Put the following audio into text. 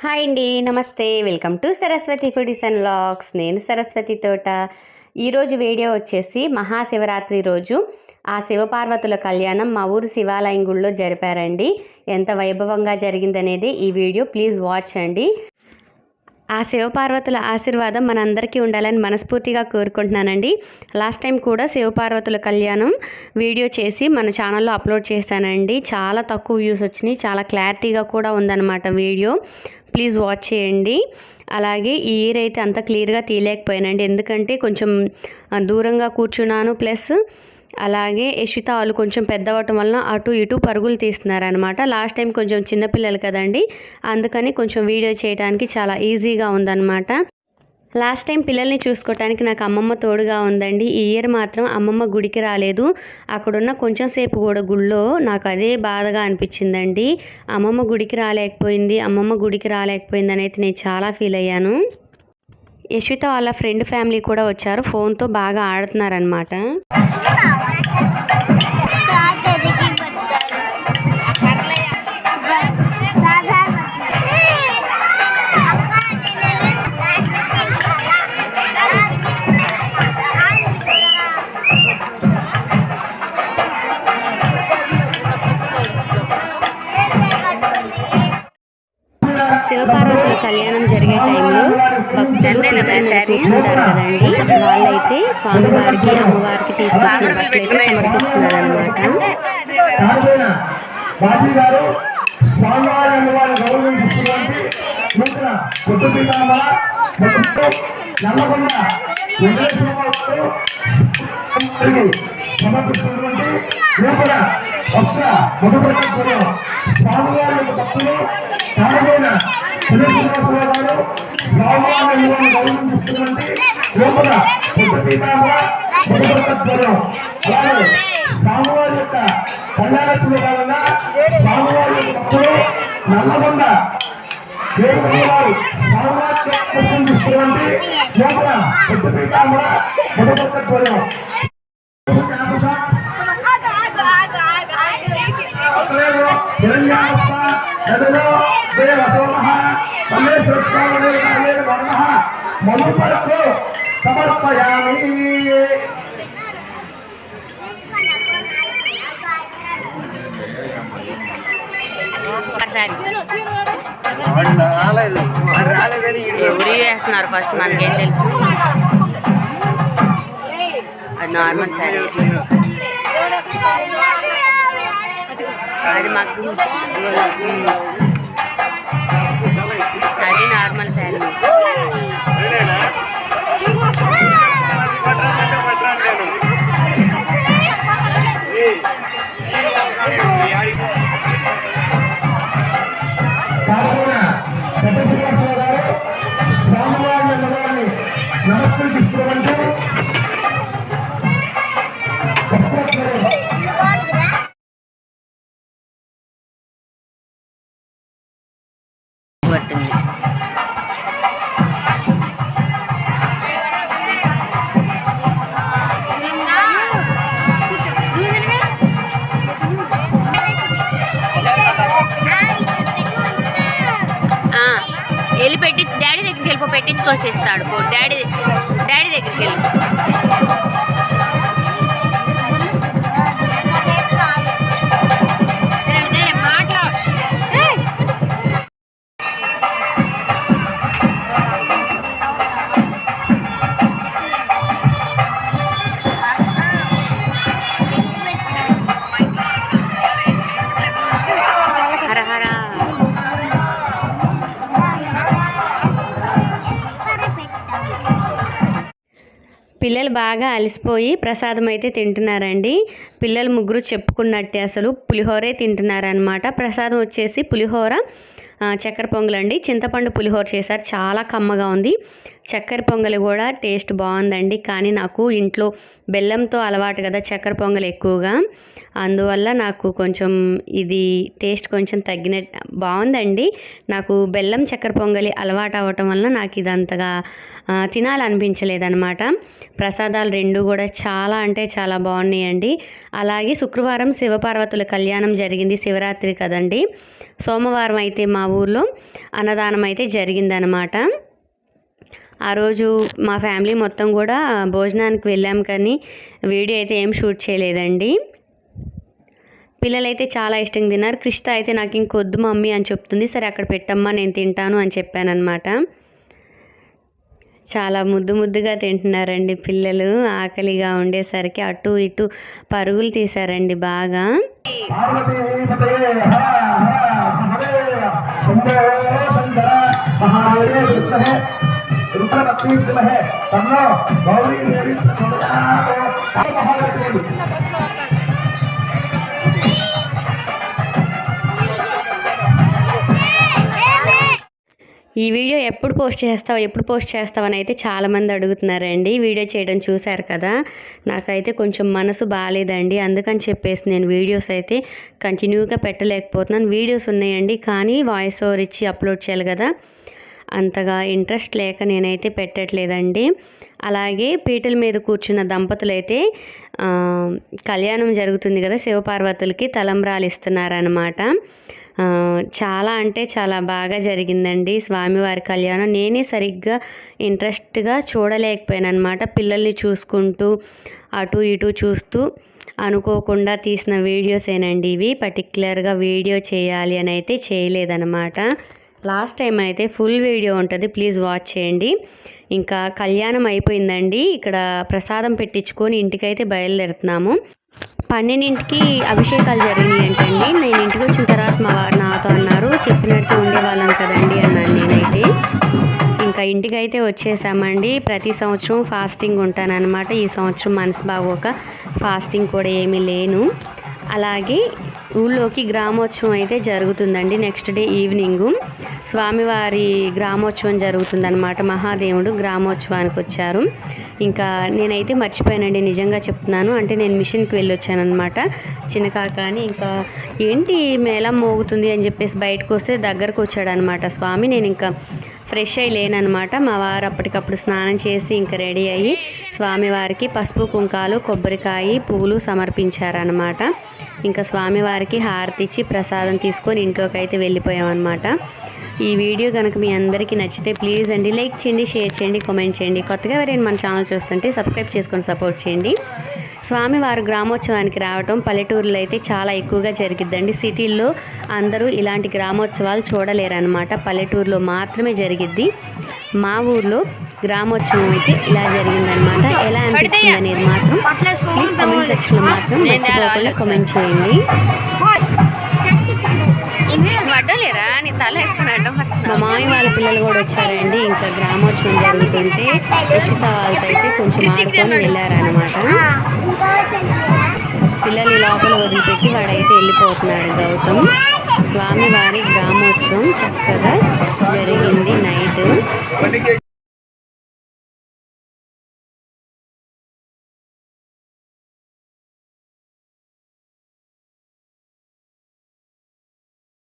Hi అండి నమస్తే. Welcome to Saraswathi foodies and lakhs నేను సరస్వతి తోట. ఈరోజు వీడియో వచ్చేసి మహాశివరాత్రి రోజు. ఆ శివపార్వతుల కళ్యాణం మా ఊరు శివాలయం గుడిలో జరిపారండి. ఎంత వైభవంగా జరిగిందనేది ఈ వీడియో ప్లీజ్ వాచ్ అండి. ఆ శివపార్వతుల ఆశీర్వాదం మనందరికీ ఉండాలని మనస్ఫూర్తిగా కోరుకుంటున్నానండి. లాస్ట్ టైం కూడా శివపార్వతుల కళ్యాణం వీడియో చేసి మన ఛానల్లో అప్లోడ్ చేశానండి. చాలా తక్కువ వ్యూస్ వచ్చినాయి. చాలా క్లారిటీగా కూడా ఉందన్నమాట వీడియో. ప్లీజ్ వాచ్ చేయండి. అలాగే ఈ ఇయర్ అయితే అంత క్లియర్గా తీయలేకపోయానండి. ఎందుకంటే కొంచెం దూరంగా కూర్చున్నాను. ప్లస్ అలాగే యశ్విత వాళ్ళు కొంచెం పెద్ద అవ్వటం వలన అటు ఇటు పరుగులు తీస్తున్నారనమాట లాస్ట్ టైం కొంచెం చిన్నపిల్లలు కదండి. అందుకని కొంచెం వీడియో చేయడానికి చాలా ఈజీగా ఉందన్నమాట. లాస్ట్ టైం పిల్లల్ని చూసుకోవటానికి నాకు అమ్మమ్మ తోడుగా ఉందండి. ఈ ఇయర్ మాత్రం అమ్మమ్మ గుడికి రాలేదు. అక్కడున్న కొంచెం సేపు కూడా గుళ్ళో నాకు అదే బాధగా అనిపించిందండి. అమ్మమ్మ గుడికి రాలేకపోయింది. అమ్మమ్మ గుడికి రాలేకపోయింది అనేది అయితే నేను చాలా ఫీల్ అయ్యాను. యశ్విత వాళ్ళ ఫ్రెండ్ ఫ్యామిలీ కూడా వచ్చారు. ఫోన్తో బాగా ఆడుతున్నారనమాట ఉంటారు కదండి. వాళ్ళైతే స్వామివారికి అమ్మవారికి తీసుకొచ్చిన బట్టలైతే సమర్పిస్తున్నారు అనమాట స్వామివారి అమ్మవారి నూతన నల్లగొండ వెంకటేశ్వర వారు సమర్పిస్తున్నటువంటి నూతన వస్త్ర స్వామివారి యొక్క భక్తులు శ్రీనివాసరావు గారు స్వామివారి అమ్మవారిని గౌరవించుతున్నటువంటి లోపల కొత్త అలాగే స్వామివారి యొక్క కళ్యాణోత్సవ కాలంగా స్వామివారి యొక్క భక్తులు నల్లగొండ వేరువారు స్వామివారి లోపల పెద్ద పీఠాంబర మొదపక్కత్వం ఎవరి సమర్పయామి వేస్తున్నారు ఫస్ట్ మనకేం తెలుసు. అది నార్మల్ శారీ అది మాకు ఈ పెద్ద శ్రీనివాసరావు గారు స్వామివారిని అమ్మవారిని పట్టింది. వెళ్ళి పెట్టి డాడీ దగ్గరికి వెళ్ళిపో పెట్టించుకొచ్చేస్తాడు. డాడీ డాడీ దగ్గరికి వెళ్ళి. పిల్లలు బాగా అలసిపోయి ప్రసాదం అయితే తింటున్నారండి. పిల్లలు ముగ్గురు చెప్పుకున్నట్టే అసలు పులిహోరే తింటున్నారనమాట ప్రసాదం వచ్చేసి పులిహోర చక్కెర పొంగలండి. చింతపండు పులిహోర చేశారు. చాలా కమ్మగా ఉంది. చక్కెర పొంగలి కూడా టేస్ట్ బాగుందండి. కానీ నాకు ఇంట్లో బెల్లంతో అలవాటు కదా చక్కెర పొంగలి ఎక్కువగా. అందువల్ల నాకు కొంచెం ఇది టేస్ట్ కొంచెం తగ్గిన బాగుందండి. నాకు బెల్లం చక్కెర పొంగలి అలవాటు అవ్వటం వల్ల నాకు ఇది అంతగా తినాలనిపించలేదన్నమాట. ప్రసాదాలు రెండు కూడా చాలా అంటే చాలా బాగున్నాయండి. అలాగే శుక్రవారం శివపార్వతుల కళ్యాణం జరిగింది. శివరాత్రి కదండి. సోమవారం అయితే మా ఊర్లో అన్నదానం అయితే జరిగిందనమాట ఆ రోజు మా ఫ్యామిలీ మొత్తం కూడా భోజనానికి వెళ్ళాం కానీ వీడియో అయితే ఏం షూట్ చేయలేదండి. పిల్లలైతే చాలా ఇష్టంగా తిన్నారు. కృష్ణ అయితే నాకు ఇంకొద్దు మమ్మీ అని చెప్తుంది. సరే అక్కడ పెట్టమ్మా నేను తింటాను అని చెప్పానన్నమాట. చాలా ముద్దు ముద్దుగా తింటున్నారండి పిల్లలు. ఆకలిగా ఉండేసరికి అటు ఇటు పరుగులు తీశారండి బాగా. గౌరీ దేవి ఈ వీడియో ఎప్పుడు పోస్ట్ చేస్తావు ఎప్పుడు పోస్ట్ చేస్తావు అని అయితే చాలామంది అడుగుతున్నారండి. వీడియో చేయడం చూశారు కదా? నాకైతే కొంచెం మనసు బాగాలేదండి అందుకని చెప్పేసి నేను వీడియోస్ అయితే కంటిన్యూగా పెట్టలేకపోతున్నాను. వీడియోస్ ఉన్నాయండి కానీ వాయిస్ ఓవర్ ఇచ్చి అప్లోడ్ చేయాలి కదా? అంతగా ఇంట్రెస్ట్ లేక నేనైతే పెట్టట్లేదండి. అలాగే పీటల మీద కూర్చున్న దంపతులైతే కళ్యాణం జరుగుతుంది కదా శివపార్వతులకి తలంబ్రాలు ఇస్తున్నారనమాట చాలా అంటే చాలా బాగా జరిగిందండి స్వామివారి కళ్యాణం. నేనే సరిగ్గా ఇంట్రెస్ట్గా చూడలేకపోయానమాట పిల్లల్ని చూసుకుంటూ అటు ఇటు చూస్తూ అనుకోకుండా తీసిన వీడియోసేనండి ఇవి. పర్టికులర్గా వీడియో చేయాలి అని అయితే చేయలేదన్నమాట. లాస్ట్ టైం అయితే ఫుల్ వీడియో ఉంటుంది ప్లీజ్ వాచ్ చేయండి. ఇంకా కళ్యాణం అయిపోయిందండి ఇక్కడ ప్రసాదం పెట్టించుకొని ఇంటికైతే బయలుదేరుతున్నాము. పన్నెండింటికి అభిషేకాలు జరిగినాయంటండి నేను ఇంటికి వచ్చిన తర్వాత మా వారు నాతో అన్నారు చెప్పినట్టు ఉండేవాళ్ళం కదండి అన్నాను నేనైతే. ఇంకా ఇంటికి అయితే వచ్చేసామండి ప్రతి సంవత్సరం ఫాస్టింగ్ ఉంటానన్నమాట ఈ సంవత్సరం మనసు బాగోక ఫాస్టింగ్ కూడా ఏమీ లేను. అలాగే ఊళ్ళోకి గ్రామోత్సవం అయితే జరుగుతుందండి నెక్స్ట్ డే ఈవినింగు. స్వామివారి గ్రామోత్సవం జరుగుతుందన్నమాట. మహాదేవుడు గ్రామోత్సవానికి వచ్చారు. ఇంకా నేనైతే మర్చిపోయానండి నిజంగా చెప్తున్నాను. అంటే నేను మిషన్కి వెళ్ళి వచ్చానమాట చిన్న ఇంకా ఏంటి మేళం మోగుతుంది అని చెప్పేసి బయటకు వస్తే దగ్గరకు వచ్చాడనమాట స్వామి. నేను ఇంకా ఫ్రెష్ అయి లేనమాట మా వారు అప్పటికప్పుడు స్నానం చేసి ఇంకా రెడీ అయ్యి స్వామివారికి పసుపు కుంకాలు కొబ్బరికాయ పువ్వులు సమర్పించారనమాట ఇంకా స్వామివారికి హారతి ఇచ్చి ప్రసాదం తీసుకొని ఇంట్లోకి అయితే వెళ్ళిపోయామన్నమాట. ఈ వీడియో కనుక మీ అందరికీ నచ్చితే ప్లీజ్ అండి లైక్ చేయండి షేర్ చేయండి కామెంట్ చేయండి. కొత్తగా ఎవరైనా మన ఛానల్ చూస్తుంటే సబ్స్క్రైబ్ చేసుకొని సపోర్ట్ చేయండి. స్వామివారు గ్రామోత్సవానికి రావటం పల్లెటూరులో అయితే చాలా ఎక్కువగా జరిగిద్దండి. సిటీల్లో అందరూ ఇలాంటి గ్రామోత్సవాలు చూడలేరన్నమాట. పల్లెటూరులో మాత్రమే జరిగిద్ది. మా ఊర్లో గ్రామోత్సవం అయితే ఇలా జరిగిందనమాట ఎలా అనిపించింది అనేది మాత్రం ప్లీజ్ కామెంట్ సెక్షన్లో మాత్రం మర్చిపోకుండా కామెంట్ చేయండి. మా మామయ్య వాళ్ళ పిల్లలు కూడా వచ్చారండి ఇంత గ్రామోత్సవం జరుగుతుంటే యశ్విత వాళ్ళతో అయితే కొంచెం ఆడుకొని వెళ్ళారనమాట పిల్లలు లోపల వదిలిపెట్టి వాడైతే వెళ్ళిపోతున్నాడు గౌతమ్. స్వామివారి గ్రామోత్సవం చక్కగా జరిగింది నైట్.